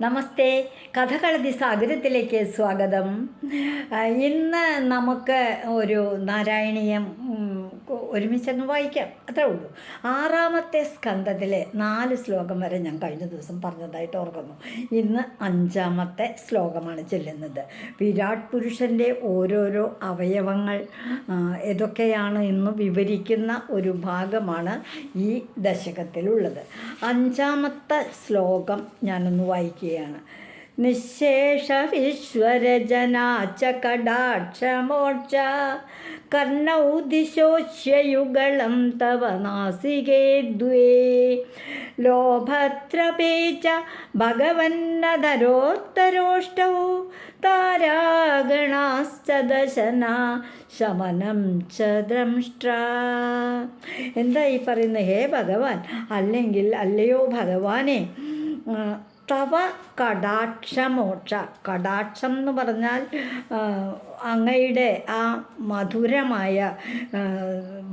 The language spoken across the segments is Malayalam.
നമസ്തേ. കഥകളതി സാഗരത്തിലേക്ക് സ്വാഗതം. ഇന്ന് നമുക്ക് ഒരു നാരായണീയം ഒരുമിച്ചങ്ങ് വായിക്കാം. അത്രേ ഉള്ളൂ. ആറാമത്തെ സ്കന്ധത്തിലെ നാല് ശ്ലോകം വരെ ഞാൻ കഴിഞ്ഞ ദിവസം പറഞ്ഞതായിട്ട് ഓർക്കുന്നു. ഇന്ന് അഞ്ചാമത്തെ ശ്ലോകമാണ് ചെല്ലുന്നത്. വിരാട് പുരുഷന്റെ ഓരോരോ അവയവങ്ങൾ ഏതൊക്കെയാണ് എന്ന് വിവരിക്കുന്ന ഒരു ഭാഗമാണ് ഈ ദശകത്തിലുള്ളത്. അഞ്ചാമത്തെ ശ്ലോകം ഞാനൊന്ന് വായിക്കുകയാണ്. നിശേഷ വിശ്വരജനാച്ച കടാക്ഷമോക്ഷ കർണൗ ദിശോശ്യയുഗളം തവ നാസികേ ദ്വേ. ലോഭത്രപേ ച ഭഗവന്നധരോത്തരോഷ്ടൗ താരാഗണാശ്ച ദശന ശമനം ച ദ്രംഷ്ട്ര എന്താ ഈ പറയുന്നത് ഹേ ഭഗവാൻ അല്ലെങ്കിൽ അല്ലയോ ഭഗവാനെ തവ കടാക്ഷമോക്ഷ. കടാക്ഷം എന്ന് പറഞ്ഞാൽ അങ്ങയുടെ ആ മധുരമായ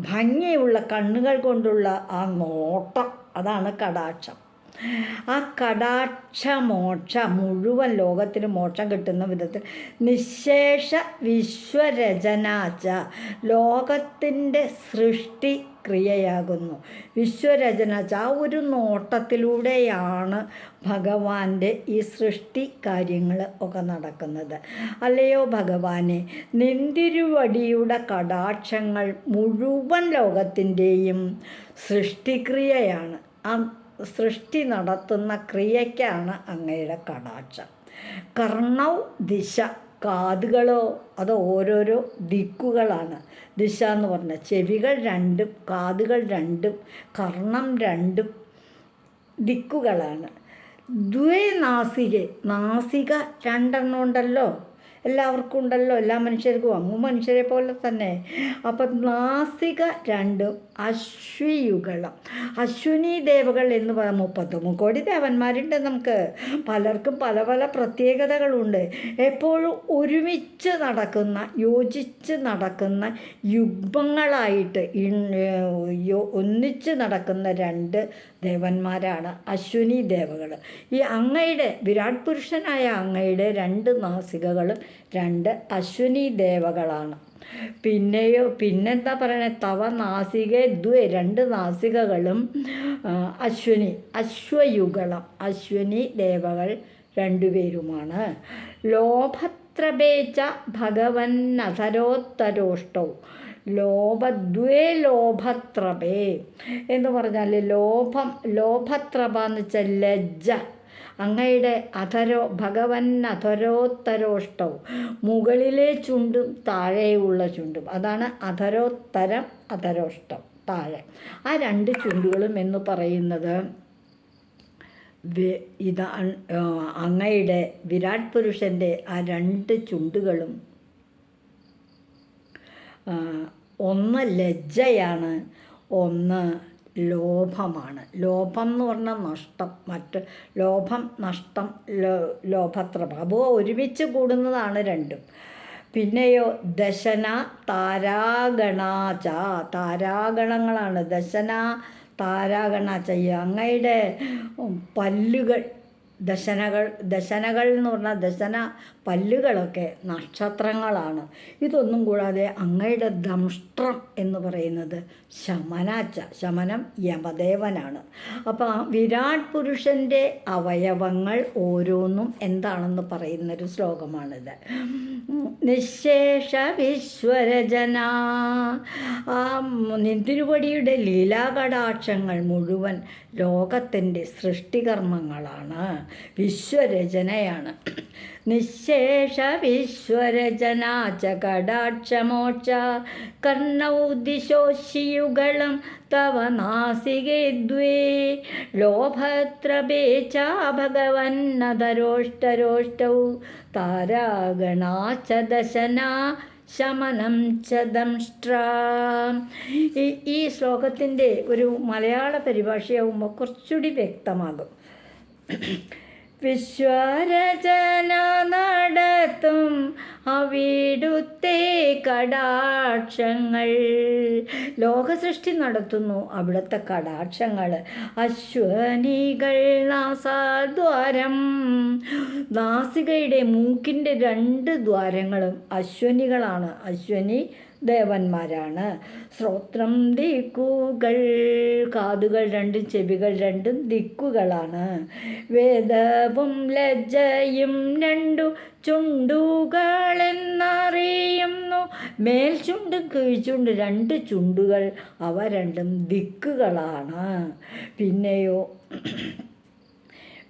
ഭംഗിയുള്ള കണ്ണുകൾ കൊണ്ടുള്ള ആ നോട്ടം. അതാണ് കടാക്ഷം. ആ കടാക്ഷമോക്ഷ മുഴുവൻ ലോകത്തിന് മോക്ഷം കിട്ടുന്ന വിധത്തിൽ നിശേഷ വിശ്വരചനാച്ച ലോകത്തിന്റെ സൃഷ്ടി ക്രിയയാകുന്നു. വിശ്വരചന ആ ഒരു നോട്ടത്തിലൂടെയാണ് ഭഗവാന്റെ ഈ സൃഷ്ടി കാര്യങ്ങൾ ഒക്കെ നടക്കുന്നത്. അല്ലയോ ഭഗവാനെ നിന്തിരുവടിയുടെ കടാക്ഷങ്ങൾ മുഴുവൻ ലോകത്തിന്റെയും സൃഷ്ടിക്രിയയാണ്. ആ സൃഷ്ടി നടത്തുന്ന ക്രിയയ്ക്കാണ് അങ്ങയുടെ കടാക്ഷം. കർണൗ ദിശ കാതുകളോ അത് ഓരോരോ ദിക്കുകളാണ്. ദിശ എന്ന് പറഞ്ഞാൽ ചെവികൾ രണ്ടും കാതുകൾ രണ്ടും കർണം രണ്ടും ദിക്കുകളാണ്. ദ്വേ നാസിക നാസിക രണ്ടെണ്ണം ഉണ്ടല്ലോ. എല്ലാവർക്കും ഉണ്ടല്ലോ. എല്ലാ മനുഷ്യർക്കും അങ്ങ് മനുഷ്യരെ പോലെ തന്നെ. അപ്പം നാസിക രണ്ടും അശ്വയുഗളം അശ്വിനി ദേവകൾ എന്ന് പറയാം മുപ്പത്തൊന്ന് കോടി ദേവന്മാരുണ്ട് നമുക്ക്. പലർക്കും പല പല പ്രത്യേകതകളുണ്ട്. എപ്പോഴും ഒരുമിച്ച് നടക്കുന്ന യോജിച്ച് നടക്കുന്ന യുഗ്മങ്ങളായിട്ട് ഒന്നിച്ച് നടക്കുന്ന രണ്ട് ദേവന്മാരാണ് അശ്വിനി ദേവകൾ. ഈ അങ്ങയുടെ വിരാട് പുരുഷനായ അങ്ങയുടെ രണ്ട് നാസികകളും രണ്ട് അശ്വിനി ദേവകളാണ്. പിന്നെയോ പിന്നെന്താ പറയണേ? തവ നാസിക ദ്വേ രണ്ട് നാസികകളും അശ്വനി അശ്വയുഗളം അശ്വനി ദേവകൾ രണ്ടുപേരുമാണ്. ലോഭത്രപേച്ച ഭഗവൻ നധരോത്തരോഷ്ടവും ലോഭദ്വേ ലോഭത്രപേ എന്ന് പറഞ്ഞാൽ ലോഭം ലോഭത്രപ എന്ന് വെച്ചാൽ ലജ്ജ. അങ്ങയുടെ അധരോ ഭഗവൻ അധരോത്തരോഷ്ടവും മുകളിലെ ചുണ്ടും താഴെയുള്ള ചുണ്ടും. അതാണ് അധരോത്തരം അധരോഷ്ടം താഴെ. ആ രണ്ട് ചുണ്ടുകളും എന്ന് പറയുന്നത് ഇതാണ് അങ്ങയുടെ വിരാട് പുരുഷന്റെ ആ രണ്ട് ചുണ്ടുകളും ഒന്ന് ലജ്ജയാണ് ഒന്ന് ലോഭമാണ്. ലോഭം എന്ന് പറഞ്ഞാൽ നഷ്ടം. മറ്റ് ലോഭം നഷ്ടം ലോഭത്രപ അപ്പോൾ ഒരുമിച്ച് കൂടുന്നതാണ് രണ്ടും. പിന്നെയോ ദശന താരാഗണാച. താരാഗണങ്ങളാണ്. ദശന താരാഗണാച. അങ്ങയുടെ പല്ലുകൾ ദശനകൾ ദശനകൾ എന്ന് പറഞ്ഞാൽ ദശന പല്ലുകളൊക്കെ നക്ഷത്രങ്ങളാണ്. ഇതൊന്നും കൂടാതെ അങ്ങയുടെ ദംഷ്ട്രം എന്ന് പറയുന്നത് ശമനാച്ച ശമനം യമദേവനാണ്. അപ്പോൾ വിരാട് പുരുഷന്റെ അവയവങ്ങൾ ഓരോന്നും എന്താണെന്ന് പറയുന്നൊരു ശ്ലോകമാണിത്. നിശേഷ വിശ്വരചന. ആ നിന്തിരുവടിയുടെ ലീലാകടാക്ഷങ്ങൾ മുഴുവൻ ലോകത്തിന്റെ സൃഷ്ടികർമ്മങ്ങളാണ്. വിശ്വരചനയാണ്. നിശേഷ വിശ്വരചനാച കടാക്ഷമോക്ഷ കർണൗ ദിശോശിയുകളും തവ നാസികേദ്വേ ദ്വേ. ലോഭത്രപേ ച ഭഗവന്നധരോഷ്ടരോഷ്ടൗ താരാഗണാച്ച ദശന ശമനം ചദംഷ്ട്ര ഈ ശ്ലോകത്തിന്റെ ഒരു മലയാള പരിഭാഷയാവുമ്പോൾ കുറച്ചുകൂടി വ്യക്തമാകും. വിശ്വരചന നടത്തും അവിടുത്തെ കടാക്ഷങ്ങൾ. ലോകസൃഷ്ടി നടത്തുന്നു അവിടുത്തെ കടാക്ഷങ്ങൾ. അശ്വനികൾ നാസാദ്വാരം. നാസികയുടെ മൂക്കിന്റെ രണ്ട് ദ്വാരങ്ങളും അശ്വനികളാണ്. അശ്വനി ദേവന്മാരാണ്. ശ്രോത്രം ദിക്കുകൾ കാതുകൾ രണ്ടും ചെവികൾ രണ്ടും ദിക്കുകളാണ്. വേദവും ലജ്ജയും രണ്ടു ചുണ്ടുകളെന്നറിയുന്നു മേൽചുണ്ടും കീഴ്ചുണ്ട് രണ്ട് ചുണ്ടുകൾ അവ രണ്ടും ദിക്കുകളാണ്. പിന്നെയോ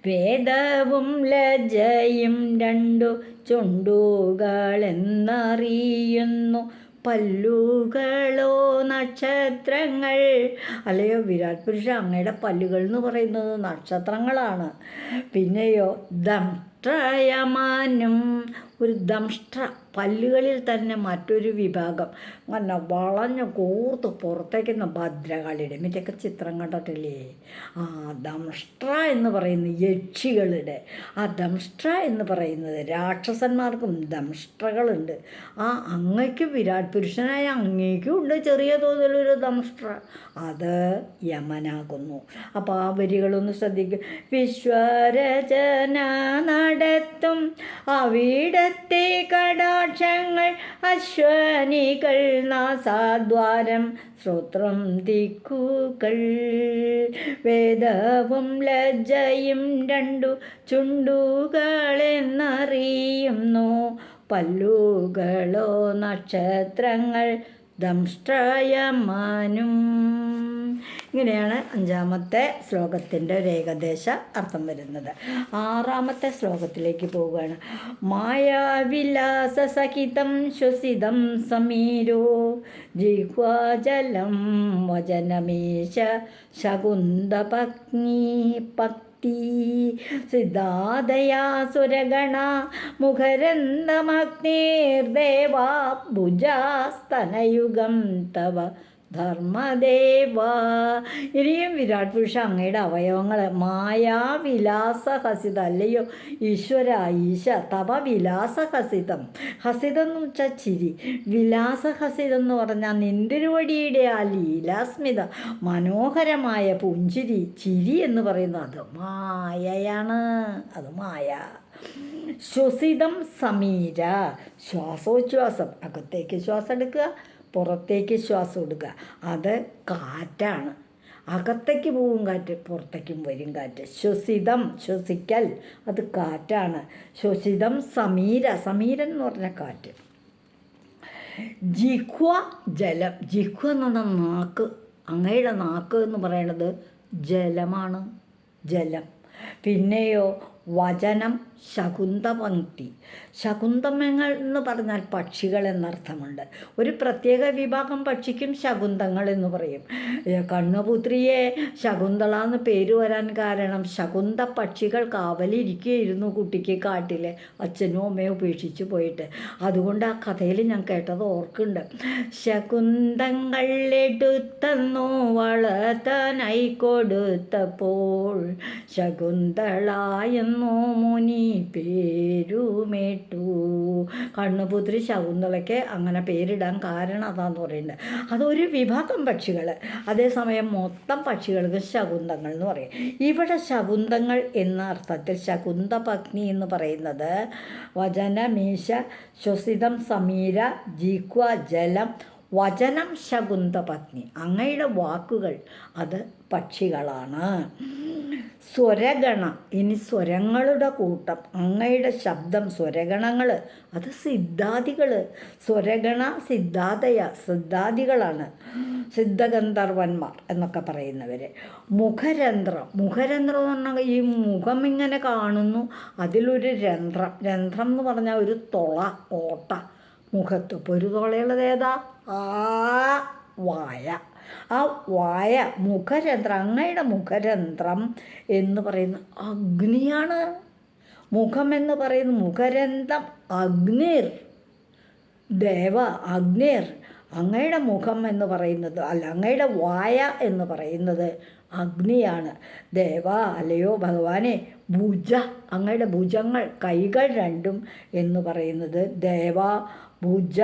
വേദവും ലജ്ജയും രണ്ടു ചുണ്ടുകളെന്നറിയുന്നു പല്ലുകളോ നക്ഷത്രങ്ങൾ. അല്ലയോ വിരാട് പുരുഷ അങ്ങയുടെ പല്ലുകൾ എന്ന് പറയുന്നത് നക്ഷത്രങ്ങളാണ്. പിന്നെയോ ദംഷ്ട്രയമാനും ഒരു ദംഷ്ട്ര പല്ലുകളിൽ തന്നെ മറ്റൊരു വിഭാഗം. അങ്ങനെ വളഞ്ഞ് കൂർത്ത് പുറത്തേക്കുന്ന ഭദ്രകാളിയുടെ മറ്റൊക്കെ ചിത്രം കണ്ടിട്ടില്ലേ? ആ ദംഷ്ട്ര എന്ന് പറയുന്ന യക്ഷികളുടെ. ആ ദംഷ്ട്ര എന്ന് പറയുന്നത് രാക്ഷസന്മാർക്കും ദംഷ്ട്രകളുണ്ട് ആ അങ്ങയ്ക്കും വിരാട് പുരുഷനായ അങ്ങേക്കും ഉണ്ട് ചെറിയ തോതിലൊരു ദംഷ്ട്ര അത് യമനാകുന്നു. അപ്പോൾ ആ വരികളൊന്ന് ശ്രദ്ധിക്കും. വിശ്വരചന നടത്തും അവിടത്തെ കടാക്ഷങ്ങൾ അശ്വനികൾ നാസാദ്വാരം ശ്രോത്രം ദിക്കുകൾ. വേദവും ലജ്ജയും രണ്ടു ചുണ്ടുകളെന്നറിയുന്നു. പല്ലുകളോ നക്ഷത്രങ്ങൾ ദംഷ്ട്രയമാനും. ഇങ്ങനെയാണ് അഞ്ചാമത്തെ ശ്ലോകത്തിന്റെ ഒരു ഏകദേശ അർത്ഥം വരുന്നത്. ആറാമത്തെ ശ്ലോകത്തിലേക്ക് പോവുകയാണ്. മായാവിലാസ സഹിതം ശ്വസിതം സമീരോ ജിഹ്വാജലം വചനമേശ ശകുന്തപഗ്നി പക് സിദ്ധാദയാസുരഗണ മുഖരന്ദമഗ്നേർദേവാ ഭുജാസ്തനയുഗം തവ ധർമ്മദേവ. ഇനിയും വിരാട് പുരുഷ അങ്ങയുടെ അവയവങ്ങൾ മായാവിലാസഹസിത അല്ലയോ ഈശ്വര ഈശ തപ വിലാസഹസിതം. ഹസിതം എന്ന് വെച്ചാൽ ചിരി. വിലാസഹസിതം എന്ന് പറഞ്ഞാൽ നിന്തിരുവടിയുടെ ആ ലീലാസ്മിത. മനോഹരമായ പുഞ്ചിരി ചിരി എന്ന് പറയുന്നത് അത് മായയാണ്. അത് മായ. ശ്വസിതം സമീര. ശ്വാസോച്ഛ്വാസം. അകത്തേക്ക് ശ്വാസം എടുക്കുക. പുറത്തേക്ക് ശ്വാസം എടുക്കുക. അത് കാറ്റാണ്. അകത്തേക്ക് പോവും കാറ്റ് പുറത്തേക്കും വരും കാറ്റ്. ശ്വസിതം ശ്വസിക്കൽ അത് കാറ്റാണ്. ശ്വസിതം സമീര സമീരൻ എന്ന് പറഞ്ഞ കാറ്റ്. ജിഹ്വ ജലം. ജിഹ്വ എന്ന് പറഞ്ഞാൽ നാക്ക്. അങ്ങയുടെ നാക്ക് എന്ന് പറയുന്നത് ജലമാണ്. ജലം. പിന്നെയോ വചനം. ശകുന്തപങ്ക്തി ശകുന്തമങ്ങൾ എന്ന് പറഞ്ഞാൽ പക്ഷികൾ എന്നർത്ഥമുണ്ട്. ഒരു പ്രത്യേക വിഭാഗം പക്ഷിക്കും ശകുന്തങ്ങൾ എന്ന് പറയും. കണ്ണുപുത്രിയെ ശകുന്തള എന്ന് പേര് വരാൻ കാരണം ശകുന്ത പക്ഷികൾ കാവലിരിക്കുകയായിരുന്നു കുട്ടിക്ക് കാട്ടിലെ. അച്ഛനും അമ്മയും ഉപേക്ഷിച്ച് പോയിട്ട്. അതുകൊണ്ട് ആ കഥയിൽ ഞാൻ കേട്ടത് ഓർക്കുന്നുണ്ട്. ശകുന്തങ്ങൾ എടുത്തന്നോ വളർത്താനായി കൊടുത്തപ്പോൾ ശകുന്തളായെന്നോ മുനി പേരുമേട്ടു. കണ്ണുപുത്രി ശകുന്തളയ്ക്ക് അങ്ങനെ പേരിടാൻ കാരണം അതാന്ന് പറയുന്നത്. അതൊരു വിഭാഗം പക്ഷികൾ അതേസമയം മൊത്തം പക്ഷികൾക്ക് ശകുന്തങ്ങൾ എന്ന് പറയും. ഇവിടെ ശകുന്തങ്ങൾ എന്ന അർത്ഥത്തിൽ ശകുന്ത പത്നി എന്ന് പറയുന്നത് വചനമീശ ശ്വസിതം സമീര ജീക്വ ജലം വചനം ശകുന്ത പത്നി അങ്ങയുടെ വാക്കുകൾ അത് പക്ഷികളാണ്. സ്വരഗണ. ഇനി സ്വരങ്ങളുടെ കൂട്ടം. അങ്ങയുടെ ശബ്ദം സ്വരഗണങ്ങൾ അത് സിദ്ധാദികൾ സ്വരഗണ സിദ്ധാതയ സിദ്ധാദികളാണ്. സിദ്ധഗന്ധർവന്മാർ എന്നൊക്കെ പറയുന്നവർ മുഖരന്ധ്രം. മുഖരന്ധ്രം എന്ന് പറഞ്ഞാൽ ഈ മുഖം ഇങ്ങനെ കാണുന്നു. അതിലൊരു രന്ധ്രം. രന്ധ്രം എന്ന് പറഞ്ഞാൽ ഒരു തുള ഓട്ട മുഖത്ത്. ഇപ്പോൾ ഒരു തൊളയുള്ളത് ഏതാ? ആ വായ. ആ വായ മുഖരന്ധ്രം അങ്ങയുടെ മുഖരന്ധ്രം എന്ന് പറയുന്ന അഗ്നിയാണ്. മുഖം എന്ന് പറയുന്ന മുഖരന്ധ്രം അഗ്നിർ ദേവ അഗ്നിർ. അങ്ങയുടെ മുഖം എന്ന് പറയുന്നത് അല്ല അങ്ങയുടെ വായ എന്ന് പറയുന്നത് അഗ്നിയാണ്. ദേവ അല്ലയോ ഭഗവാനെ ഭുജ അങ്ങയുടെ ഭുജങ്ങൾ കൈകൾ രണ്ടും എന്ന് പറയുന്നത് ദേവ ഭുജ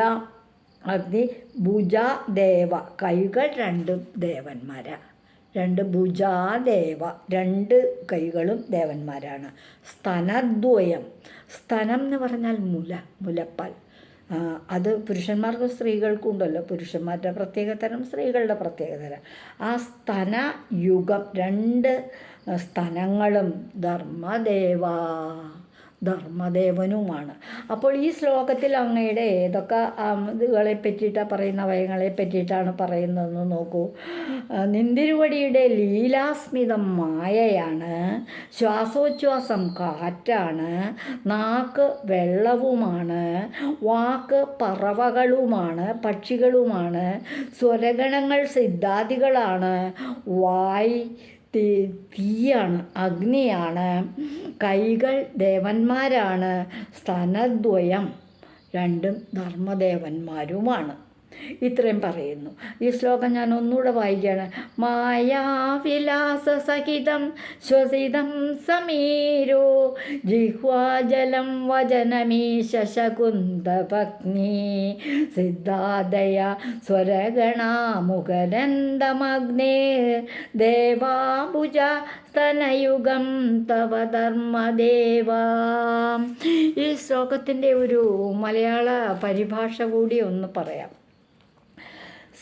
അഗ്നി ഭുജ ദേവ കൈകൾ രണ്ടും ദേവന്മാരാ. രണ്ട് ഭുജാദേവ. രണ്ട് കൈകളും ദേവന്മാരാണ്. സ്തനദ്വയം. സ്തനം എന്ന് പറഞ്ഞാൽ മുല മുലപ്പാൽ. അത് പുരുഷന്മാർക്കും സ്ത്രീകൾക്കും ഉണ്ടല്ലോ. പുരുഷന്മാരുടെ പ്രത്യേകതരം സ്ത്രീകളുടെ പ്രത്യേകതരം. ആ സ്തന യുഗം രണ്ട് സ്തനങ്ങളും ധർമ്മദേവ. ധർമ്മദേവനുമാണ്. അപ്പോൾ ഈ ശ്ലോകത്തിൽ അങ്ങയുടെ ഏതൊക്കെ ഇതുകളെ പറ്റിയിട്ടാണ് പറയുന്ന വയങ്ങളെ പറ്റിയിട്ടാണ് പറയുന്നതെന്ന് നോക്കൂ. നിന്തിരുവടിയുടെ ലീലാസ്മിതം മായയാണ് ശ്വാസോച്ഛ്വാസം കാറ്റാണ് നാക്ക് വെള്ളവുമാണ് വാക്ക് പറവകളുമാണ് പക്ഷികളുമാണ് സ്വരഗണങ്ങൾ സിദ്ധാദികളാണ് വായ് തീ തീയാണ് അഗ്നിയാണ്. കൈകൾ ദേവന്മാരാണ് സ്തനദ്വയം. രണ്ടും ധർമ്മദേവന്മാരുമാണ്. ഇത്രയും പറയുന്നു. ഈ ശ്ലോകം ഞാൻ ഒന്നുകൂടെ വായിക്കുകയാണ്. മായാവിലാസ സഹിതം ശ്വസിതം സമീരോ ജിഹ്വാജലം വചനമീശ ശകുന്തപത്നി സിദ്ധാദയ സ്വരഗണാമുഖരന്തമഗ്നേ ദേവാഭുജ സ്തനയുഗം തവ ധർമ്മദേവ. ഈ ശ്ലോകത്തിന്റെ ഒരു മലയാള പരിഭാഷ കൂടി ഒന്ന് പറയാം.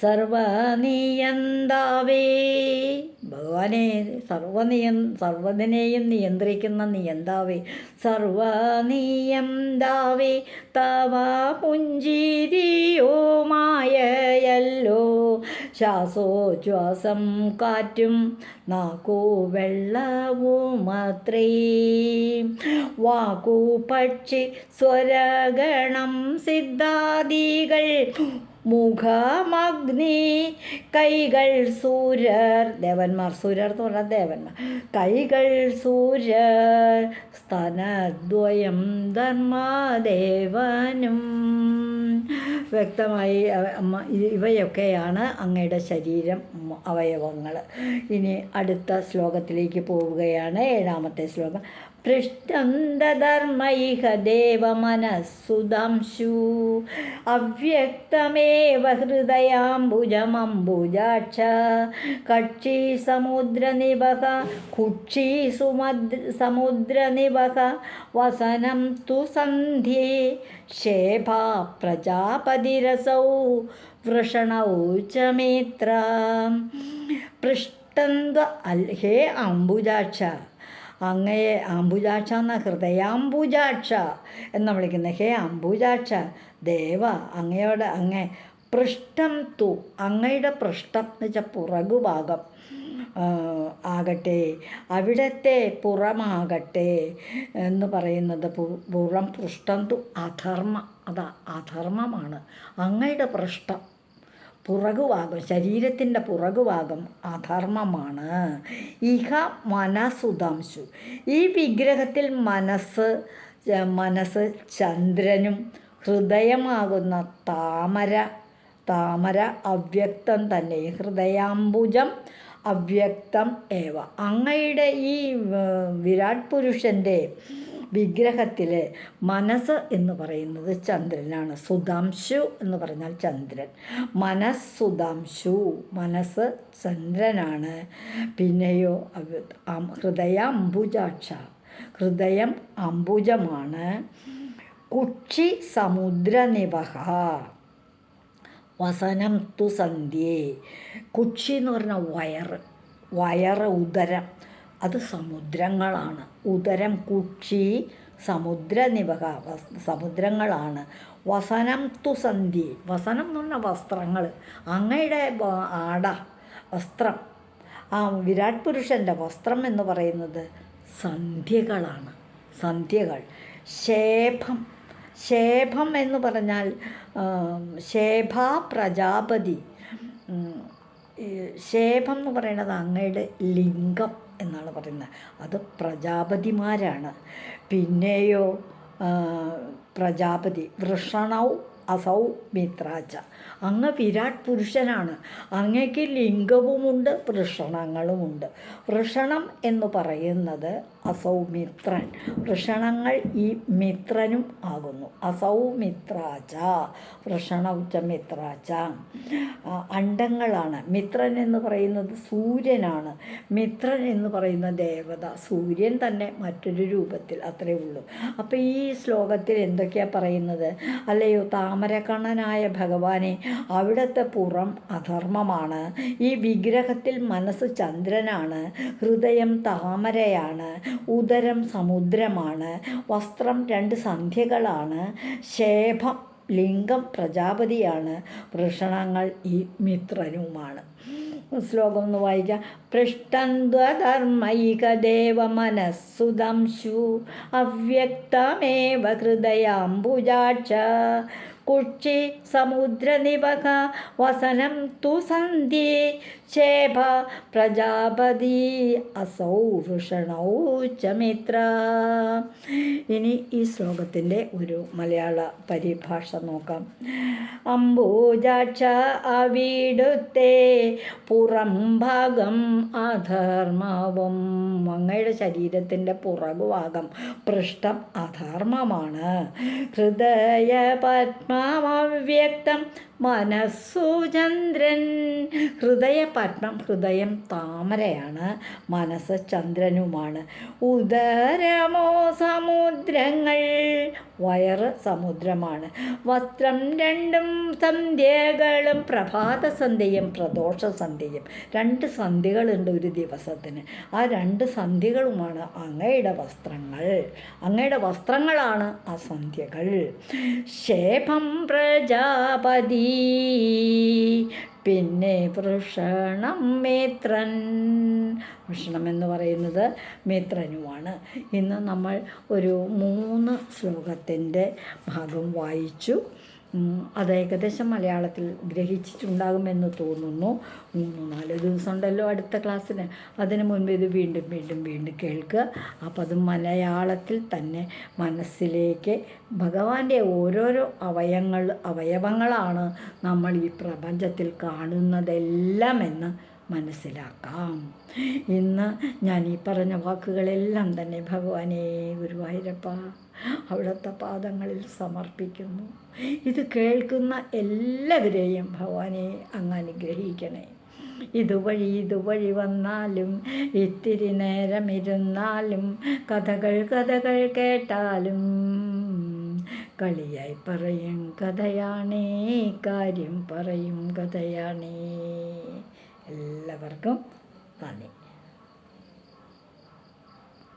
സർവനിയന്താവേ. ഭഗവാനെ സർവനിയ സർവതിനെയും നിയന്ത്രിക്കുന്ന നിയന്താവേ. സർവനിയന്താവേ തവ പുഞ്ചിരിയോ മായയല്ലോ. ശ്വാസോച്ഛ്വാസം കാറ്റും നാക്കു വെള്ളവുമത്രേ വാക്കു പക്ഷി സ്വരഗണം സിദ്ധാദികൾ. മുഖമഗ്നി കൈകൾ സൂര്യർ. ദേവന്മാർ സൂര്യർ എന്ന് പറഞ്ഞാൽ ദേവന്മാർ. കൈകൾ സൂര്യർ സ്തനദ്വയം ധർമ്മദേവനും വ്യക്തമായി ഇവയൊക്കെയാണ് അങ്ങയുടെ ശരീരം അവയവങ്ങൾ. ഇനി അടുത്ത ശ്ലോകത്തിലേക്ക് പോവുകയാണ്. ഏഴാമത്തെ ശ്ലോകം. പൃഷ്ടന്തധർമ്മൈഹ ദേവമനസ്സുദംശു. അവ്യക്തമേവ ഹൃദയാംബുജമംബുജാക്ഷ. കക്ഷി സമുദ്രനിവഹ കുക്ഷി സുമദ്ര സമുദ്രനിവഹ വസനം തു സന്ധ്യേ. ശേഭാ പ്രജാപതിരസൗ വൃഷണൗ ച മേത്ര പൃഷ്ടന്ത അൽ ഹേ അംബുജാക്ഷ. അങ്ങയെ അംബുജാക്ഷ എന്ന ഹൃദയാംബുജാക്ഷ എന്ന് വിളിക്കുന്നത് ഹേ അംബുജാക്ഷ ദേവ അങ്ങയോട് അങ്ങേ പൃഷ്ടം തു അങ്ങയുടെ പൃഷ്ടം എന്ന് വെച്ചാൽ പുറകുഭാഗം. ആകട്ടെ അവിടത്തെ പുറമാകട്ടെ എന്ന് പറയുന്നത് പുറം പൃഷ്ടം തു അധർമ്മ അതാ അധർമ്മമാണ്. അങ്ങയുടെ പൃഷ്ടം പുറകുഭാഗം ശരീരത്തിന്റെ പുറകുഭാഗം അധർമ്മമാണ്. ഇഹ മനസുധാംശു ഈ വിഗ്രഹത്തിൽ മനസ്സ് മനസ്സ് ചന്ദ്രനും ഹൃദയമാകുന്ന താമര താമര അവ്യക്തം തന്നെ. ഹൃദയാംബുജം അവ്യക്തം ഏവ. അങ്ങയുടെ ഈ വിരാട് പുരുഷന്റെ വിഗ്രഹത്തിൽ മനസ്സ് എന്ന് പറയുന്നത് ചന്ദ്രനാണ് സുധാംശു എന്ന് പറഞ്ഞാൽ ചന്ദ്രൻ. മനസ് സുധാംശു. മനസ്സ് ചന്ദ്രനാണ്. പിന്നെയോ ഹൃദയ അംബുജാക്ഷ. ഹൃദയം അംബുജമാണ്. കുക്ഷി സമുദ്രനിവഹ. വസനം തു സന്ധ്യേ. കുക്ഷി എന്ന് പറഞ്ഞ വയറ്. വയറ് ഉദരം. അത് സമുദ്രങ്ങളാണ്. ഉദരം കുക്ഷി സമുദ്രനിവക സമുദ്രങ്ങളാണ്. വസനം തു സന്ധ്യേ. വസനം എന്ന് പറഞ്ഞാൽ വസ്ത്രങ്ങൾ അങ്ങയുടെ ആട വസ്ത്രം. ആ വിരാട് പുരുഷന്റെ വസ്ത്രം എന്ന് പറയുന്നത് സന്ധ്യകളാണ്. സന്ധ്യകൾ. ശേഭം. ശേഭം എന്ന് പറഞ്ഞാൽ ശേഭ പ്രജാപതി. ശേഭം എന്ന് പറയുന്നത് അങ്ങയുടെ ലിംഗം എന്നാണ് പറയുന്നത്. അത് പ്രജാപതിമാരാണ്. പിന്നെയോ പ്രജാപതി വൃഷണൗ അസൗ മിത്രാച്ച. അങ്ങ് വിരാട് പുരുഷനാണ്. അങ്ങയ്ക്ക് ലിംഗവുമുണ്ട് വൃഷണങ്ങളുമുണ്ട്. വൃഷണം എന്ന് പറയുന്നത് അസൗ മിത്രൻ വൃഷണങ്ങൾ ഈ മിത്രനും ആകുന്നു. അസൗ വൃഷണ ഉച്ച മിത്രാച്ച ആ, അണ്ടങ്ങളാണ്. മിത്രൻ എന്ന് പറയുന്നത് സൂര്യനാണ്. മിത്രൻ എന്ന് പറയുന്ന ദേവത സൂര്യൻ തന്നെ മറ്റൊരു രൂപത്തിൽ അത്രേ ഉള്ളൂ. അപ്പോൾ ഈ ശ്ലോകത്തിൽ എന്തൊക്കെയാണ് പറയുന്നത്? അല്ലയോ താമരക്കണ്ണനായ ഭഗവാനെ അവിടുത്തെ പുറം അധർമ്മമാണ്. ഈ വിഗ്രഹത്തിൽ മനസ്സ് ചന്ദ്രനാണ്. ഹൃദയം താമരയാണ്. ഉദരം സമുദ്രമാണ് വസ്ത്രം രണ്ട് സന്ധ്യകളാണ് ശേഭം ലിംഗം പ്രജാപതിയാണ് വൃഷണങ്ങൾ ഈ മിത്രനുമാണ്. ശ്ലോകം ഒന്ന് വായിക്കാം. പൃഷ്ടന്ധ്വധർമ്മൈകദേവ മനസ്സുദംശു അവ്യക്തമേവ ഹൃദയാംബുജാക്ഷ കുക്ഷി സമുദ്രനിവക വസനം തു സന്ധി ശേഭ പ്രജാപതി അസൗ വൃഷണൗ ചമിത്ര ഇനി ഈ ശ്ലോകത്തിന്റെ ഒരു മലയാള പരിഭാഷ നോക്കാം. അംബൂജാക്ഷ അവിടുത്തെ പുറം ഭാഗം അധർമ്മവും അങ്ങയുടെ ശരീരത്തിന്റെ പുറകുഭാഗം പൃഷ്ഠം അധർമ്മമാണ്. ഹൃദയ പത്മാവ്യക്തം മനസ്സു ചന്ദ്രൻ. ഹൃദയപത്മം ഹൃദയം താമരയാണ്. മനസ്സ് ചന്ദ്രനുമാണ്. ഉദരമോ സമുദ്രങ്ങൾ വയറ് സമുദ്രമാണ്. വസ്ത്രം രണ്ടും സന്ധ്യകളും പ്രഭാത സന്ധ്യയും പ്രദോഷ സന്ധ്യയും. രണ്ട് സന്ധ്യകളുണ്ട് ഒരു ദിവസത്തിന്. ആ രണ്ട് സന്ധ്യകളുമാണ് അങ്ങയുടെ വസ്ത്രങ്ങൾ. അങ്ങയുടെ വസ്ത്രങ്ങളാണ് ആ സന്ധ്യകൾ. ക്ഷേപം പ്രജാപതി പിന്നെ വൃഷണം മേത്രൻ. വൃഷണം എന്ന് പറയുന്നത് മേത്രനുമാണ്. ഇന്ന് നമ്മൾ ഒരു മൂന്ന് ശ്ലോകത്തിന്റെ ഭാഗം വായിച്ചു. അത് ഏകദേശം മലയാളത്തിൽ ഗ്രഹിച്ചിട്ടുണ്ടാകുമെന്ന് തോന്നുന്നു. മൂന്ന് നാല് ദിവസം ഉണ്ടല്ലോ അടുത്ത ക്ലാസ്സിന്. അതിന് മുൻപ് ഇത് വീണ്ടും വീണ്ടും വീണ്ടും കേൾക്കുക. അപ്പോൾ അത് മലയാളത്തിൽ തന്നെ മനസ്സിലേക്ക് ഭഗവാന്റെ ഓരോരോ അവയങ്ങൾ അവയവങ്ങളാണ് നമ്മൾ ഈ പ്രപഞ്ചത്തിൽ കാണുന്നതെല്ലാം എന്ന് മനസ്സിലാക്കാം. ഇന്ന് ഞാൻ ഈ പറഞ്ഞ വാക്കുകളെല്ലാം തന്നെ ഭഗവാനെ ഗുരുവായൂരപ്പ അവിടുത്തെ പാദങ്ങളിൽ സമർപ്പിക്കുന്നു. ഇത് കേൾക്കുന്ന എല്ലാവരെയും ഭഗവാനെ അങ്ങ് അനുഗ്രഹിക്കണേ. ഇതുവഴി ഇതുവഴി വന്നാലും ഇത്തിരി നേരം ഇരുന്നാലും കഥകൾ കഥകൾ കേട്ടാലും കളിയായി പറയും കഥയാണേ കാര്യം പറയും കഥയാണേ. എല്ലാവർക്കും നന്ദി